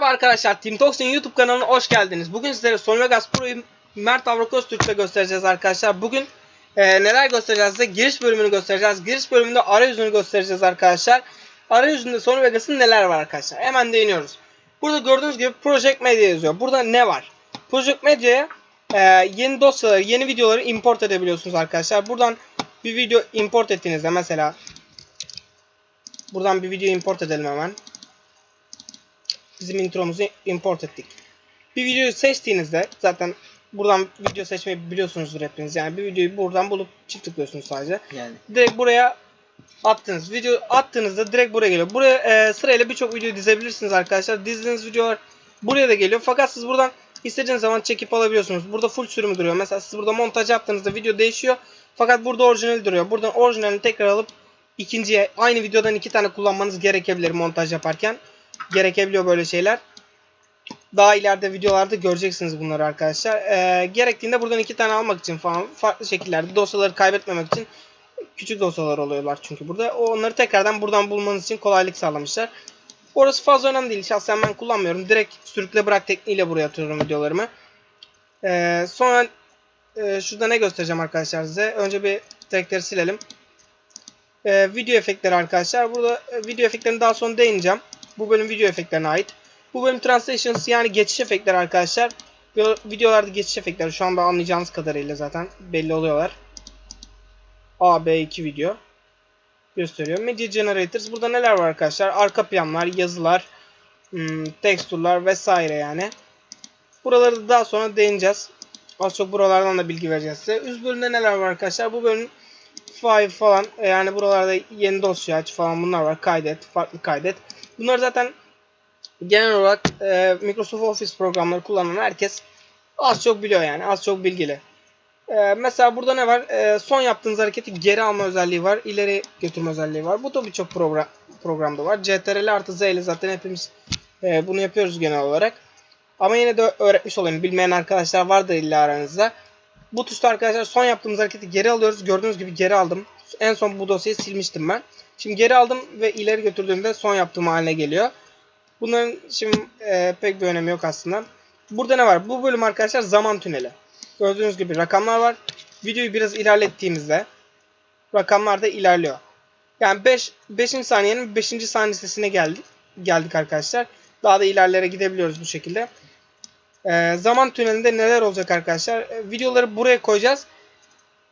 Merhaba arkadaşlar, Team Talks'ın YouTube kanalına hoş geldiniz. Bugün sizlere Sony Vegas Pro'yu Mert Avroköz Türk'te göstereceğiz arkadaşlar. Bugün e, neler göstereceğiz size? Giriş bölümünü göstereceğiz. Giriş bölümünde arayüzünü göstereceğiz arkadaşlar. Arayüzünde Sony Vegas'ın neler var arkadaşlar? Hemen değiniyoruz. Burada gördüğünüz gibi Project Media yazıyor. Burada ne var? Project Media'ya e, yeni dosyaları, yeni videoları import edebiliyorsunuz arkadaşlar. Buradan bir video import ettiğinizde mesela buradan bir video import edelim hemen bizim intromuzu import ettik. Bir videoyu seçtiğinizde zaten buradan video seçmeyi biliyorsunuzdur hepiniz. Yani bir videoyu buradan bulup çift tıklıyorsunuz sadece. Yani. Direkt buraya attınız. Video attığınızda direkt buraya geliyor. Buraya e, sırayla birçok video dizebilirsiniz arkadaşlar. Dizdiğiniz videolar buraya da geliyor. Fakat siz buradan istediğiniz zaman çekip alabiliyorsunuz. Burada full sürümü duruyor. Mesela siz burada montaj yaptığınızda video değişiyor. Fakat burada orijinal duruyor. Buradan orijinalini tekrar alıp ikinciye aynı videodan iki tane kullanmanız gerekebilir montaj yaparken. Gerekebiliyor böyle şeyler. Daha ileride videolarda göreceksiniz bunları arkadaşlar. Ee, gerektiğinde buradan iki tane almak için falan farklı şekillerde dosyaları kaybetmemek için küçük dosyalar oluyorlar çünkü burada. Onları tekrardan buradan bulmanız için kolaylık sağlamışlar. Orası fazla önemli değil. Şahsen ben kullanmıyorum. Direkt sürükle bırak tekniğiyle buraya atıyorum videolarımı. Ee, sonra e, şurada ne göstereceğim arkadaşlar size. Önce bir trackleri silelim. Ee, video efektleri arkadaşlar. Burada e, video efektlerini daha sonra değineceğim. Bu bölüm video efektlerine ait. Bu bölüm translations yani geçiş efektleri arkadaşlar. Video- Videolarda geçiş efektleri şu anda anlayacağınız kadarıyla zaten belli oluyorlar. A, B, 2 video gösteriyor. Media Generators. Burada neler var arkadaşlar? Arka planlar, yazılar, hmm, tekstürler vesaire yani. Buraları da daha sonra değineceğiz. Az çok buralardan da bilgi vereceğiz size. Üst bölümde neler var arkadaşlar? Bu bölüm file falan e, yani buralarda yeni dosya aç falan bunlar var. Kaydet, farklı kaydet. Bunlar zaten genel olarak e, Microsoft Office programları kullanan herkes az çok biliyor yani. Az çok bilgili. E, mesela burada ne var? E, son yaptığınız hareketi geri alma özelliği var. ileri götürme özelliği var. Bu da birçok program, programda var. CTRL artı Z ile zaten hepimiz e, bunu yapıyoruz genel olarak. Ama yine de öğretmiş olayım. Bilmeyen arkadaşlar vardır illa aranızda. Bu tuşta arkadaşlar son yaptığımız hareketi geri alıyoruz. Gördüğünüz gibi geri aldım. En son bu dosyayı silmiştim ben. Şimdi geri aldım ve ileri götürdüğümde son yaptığım haline geliyor. Bunların şimdi e, pek bir önemi yok aslında. Burada ne var? Bu bölüm arkadaşlar zaman tüneli. Gördüğünüz gibi rakamlar var. Videoyu biraz ilerlettiğimizde rakamlar da ilerliyor. Yani 5 5. saniyenin 5. saniyesine geldik geldik arkadaşlar. Daha da ilerlere gidebiliyoruz bu şekilde. Ee, zaman tünelinde neler olacak arkadaşlar? Ee, videoları buraya koyacağız.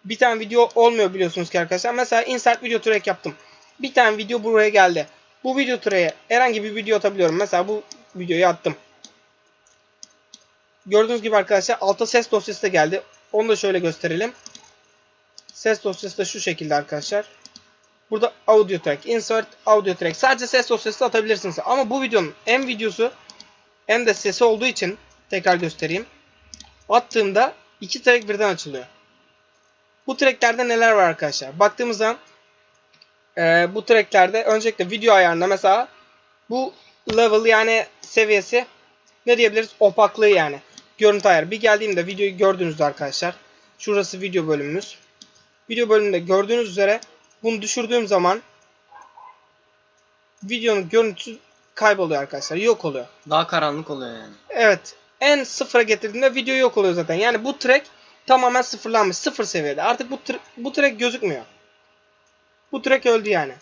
Bir tane video olmuyor biliyorsunuz ki arkadaşlar. Mesela insert video track yaptım. Bir tane video buraya geldi. Bu video track'e herhangi bir video atabiliyorum. Mesela bu videoyu attım. Gördüğünüz gibi arkadaşlar altta ses dosyası da geldi. Onu da şöyle gösterelim. Ses dosyası da şu şekilde arkadaşlar. Burada audio track, insert audio track. Sadece ses dosyası da atabilirsiniz. Ama bu videonun hem videosu hem de sesi olduğu için tekrar göstereyim. Attığımda iki track birden açılıyor. Bu tracklerde neler var arkadaşlar? Baktığımız zaman e, bu tracklerde öncelikle video ayarında mesela bu level yani seviyesi ne diyebiliriz? Opaklığı yani. Görüntü ayarı. Bir geldiğimde videoyu gördüğünüzde arkadaşlar. Şurası video bölümümüz. Video bölümünde gördüğünüz üzere bunu düşürdüğüm zaman videonun görüntüsü kayboluyor arkadaşlar. Yok oluyor. Daha karanlık oluyor yani. Evet. En sıfıra getirdiğinde video yok oluyor zaten. Yani bu track tamamen sıfırlanmış. Sıfır seviyede. Artık bu, tr- bu track gözükmüyor. Bu track öldü yani.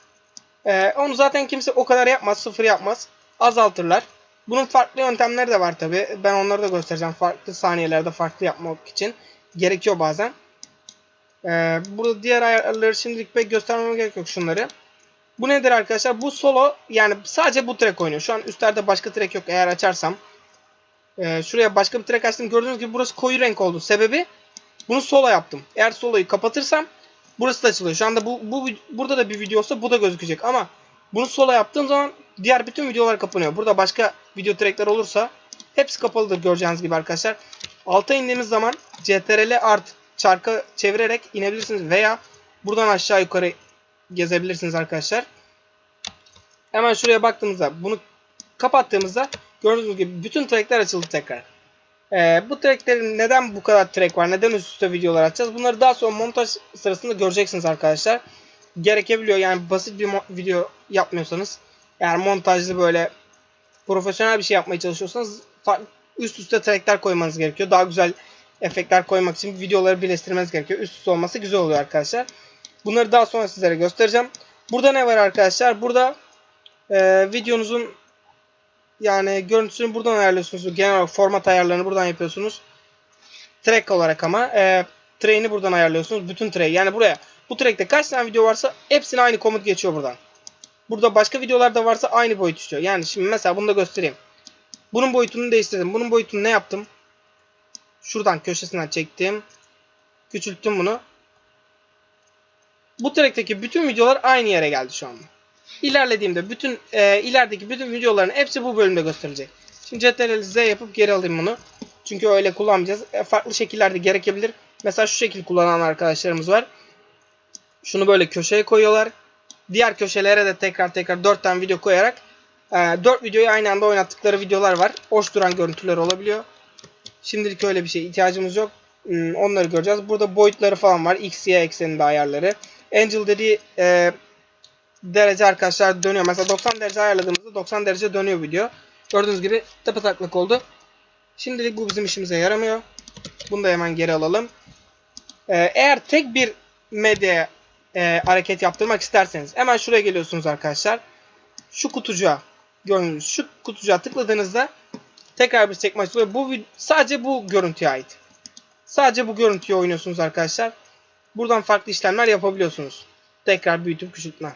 Ee, onu zaten kimse o kadar yapmaz. Sıfır yapmaz. Azaltırlar. Bunun farklı yöntemleri de var tabi. Ben onları da göstereceğim. Farklı saniyelerde farklı yapmak için. Gerekiyor bazen. Ee, burada diğer ayarları şimdilik pek göstermeme gerek yok şunları. Bu nedir arkadaşlar? Bu solo yani sadece bu track oynuyor. Şu an üstlerde başka track yok eğer açarsam. Ee, şuraya başka bir track açtım. Gördüğünüz gibi burası koyu renk oldu. Sebebi bunu solo yaptım. Eğer soloyu kapatırsam burası da açılıyor. Şu anda bu, bu burada da bir video olsa bu da gözükecek ama bunu solo yaptığım zaman diğer bütün videolar kapanıyor. Burada başka video trackler olursa hepsi kapalıdır göreceğiniz gibi arkadaşlar. Alta indiğimiz zaman CTRL art çarkı çevirerek inebilirsiniz veya buradan aşağı yukarı gezebilirsiniz arkadaşlar. Hemen şuraya baktığımızda bunu kapattığımızda gördüğünüz gibi bütün trackler açıldı tekrar. Ee, bu tracklerin neden bu kadar track var? Neden üst üste videolar açacağız? Bunları daha sonra montaj sırasında göreceksiniz arkadaşlar. Gerekebiliyor yani basit bir video yapmıyorsanız eğer montajlı böyle profesyonel bir şey yapmaya çalışıyorsanız üst üste trackler koymanız gerekiyor. Daha güzel efektler koymak için videoları birleştirmeniz gerekiyor. Üst üste olması güzel oluyor arkadaşlar. Bunları daha sonra sizlere göstereceğim. Burada ne var arkadaşlar? Burada e, videonuzun yani görüntüsünü buradan ayarlıyorsunuz. Genel olarak format ayarlarını buradan yapıyorsunuz. Track olarak ama e, track'ini buradan ayarlıyorsunuz. Bütün track. Yani buraya bu track'te kaç tane video varsa hepsine aynı komut geçiyor buradan. Burada başka videolar da varsa aynı boyut istiyor. Yani şimdi mesela bunu da göstereyim. Bunun boyutunu değiştirdim. Bunun boyutunu ne yaptım? Şuradan köşesinden çektim. Küçülttüm bunu. Bu track'teki bütün videolar aynı yere geldi şu anda. İlerlediğimde bütün e, ilerideki bütün videoların hepsi bu bölümde gösterilecek. Şimdi Ctrl Z yapıp geri alayım bunu. Çünkü öyle kullanmayacağız. E, farklı şekillerde gerekebilir. Mesela şu şekil kullanan arkadaşlarımız var. Şunu böyle köşeye koyuyorlar. Diğer köşelere de tekrar tekrar 4 tane video koyarak e, 4 videoyu aynı anda oynattıkları videolar var. Hoş duran görüntüler olabiliyor. Şimdilik öyle bir şey ihtiyacımız yok. Hmm, Onları göreceğiz. Burada boyutları falan var. X, Y ekseninde ayarları. Angel dediği e, derece arkadaşlar dönüyor. Mesela 90 derece ayarladığımızda 90 derece dönüyor video. Gördüğünüz gibi tıpataklık oldu. Şimdilik bu bizim işimize yaramıyor. Bunu da hemen geri alalım. Ee, eğer tek bir medya e, hareket yaptırmak isterseniz hemen şuraya geliyorsunuz arkadaşlar. Şu kutucuğa gördüğünüz şu kutucuğa tıkladığınızda tekrar bir sekme açılıyor. Bu sadece bu görüntüye ait. Sadece bu görüntüyü oynuyorsunuz arkadaşlar. Buradan farklı işlemler yapabiliyorsunuz. Tekrar büyütüp küçültme.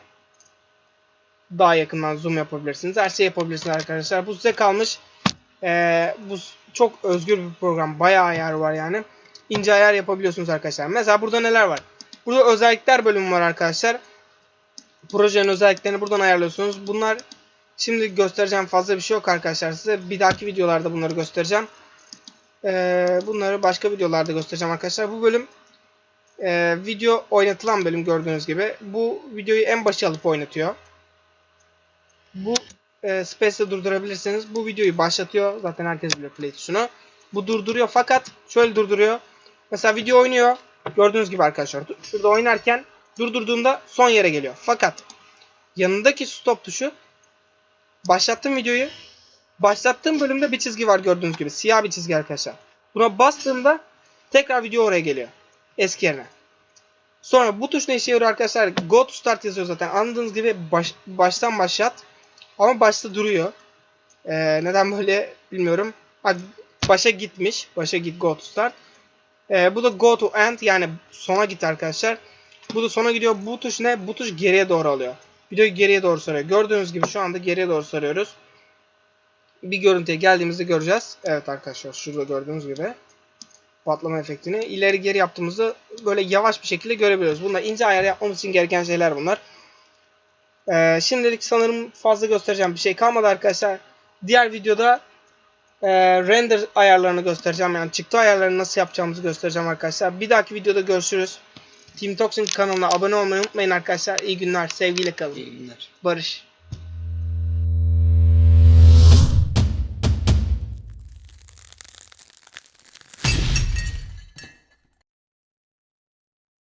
Daha yakından zoom yapabilirsiniz. Her şey yapabilirsiniz arkadaşlar. Bu size kalmış. Ee, bu çok özgür bir program. Bayağı ayar var yani. İnce ayar yapabiliyorsunuz arkadaşlar. Mesela burada neler var? Burada özellikler bölümü var arkadaşlar. Projenin özelliklerini buradan ayarlıyorsunuz. Bunlar şimdi göstereceğim fazla bir şey yok arkadaşlar size. Bir dahaki videolarda bunları göstereceğim. Ee, bunları başka videolarda göstereceğim arkadaşlar. Bu bölüm e, video oynatılan bölüm gördüğünüz gibi. Bu videoyu en başa alıp oynatıyor. Bu e, Space'de durdurabilirsiniz. Bu videoyu başlatıyor. Zaten herkes biliyor play. Bu durduruyor fakat şöyle durduruyor. Mesela video oynuyor. Gördüğünüz gibi arkadaşlar. Şurada oynarken durdurduğunda son yere geliyor. Fakat yanındaki stop tuşu başlattığım videoyu başlattığım bölümde bir çizgi var gördüğünüz gibi. Siyah bir çizgi arkadaşlar. Buna bastığımda tekrar video oraya geliyor. Eski yerine. Sonra bu tuş ne işe yarıyor arkadaşlar? Go to start yazıyor zaten. Anladığınız gibi baş, baştan başlat. Ama başta duruyor. Ee, neden böyle bilmiyorum. Ha, başa gitmiş. Başa git go to start. Ee, bu da go to end yani sona git arkadaşlar. Bu da sona gidiyor. Bu tuş ne? Bu tuş geriye doğru alıyor. Videoyu geriye doğru sarıyor. Gördüğünüz gibi şu anda geriye doğru sarıyoruz. Bir görüntüye geldiğimizde göreceğiz. Evet arkadaşlar şurada gördüğünüz gibi patlama efektini ileri geri yaptığımızda böyle yavaş bir şekilde görebiliyoruz. Bunlar ince ayar yapmamız için gereken şeyler bunlar. Ee, şimdilik sanırım fazla göstereceğim bir şey kalmadı arkadaşlar. Diğer videoda e, render ayarlarını göstereceğim. Yani çıktı ayarlarını nasıl yapacağımızı göstereceğim arkadaşlar. Bir dahaki videoda görüşürüz. Team Toxin kanalına abone olmayı unutmayın arkadaşlar. İyi günler. Sevgiyle kalın. İyi günler. Barış.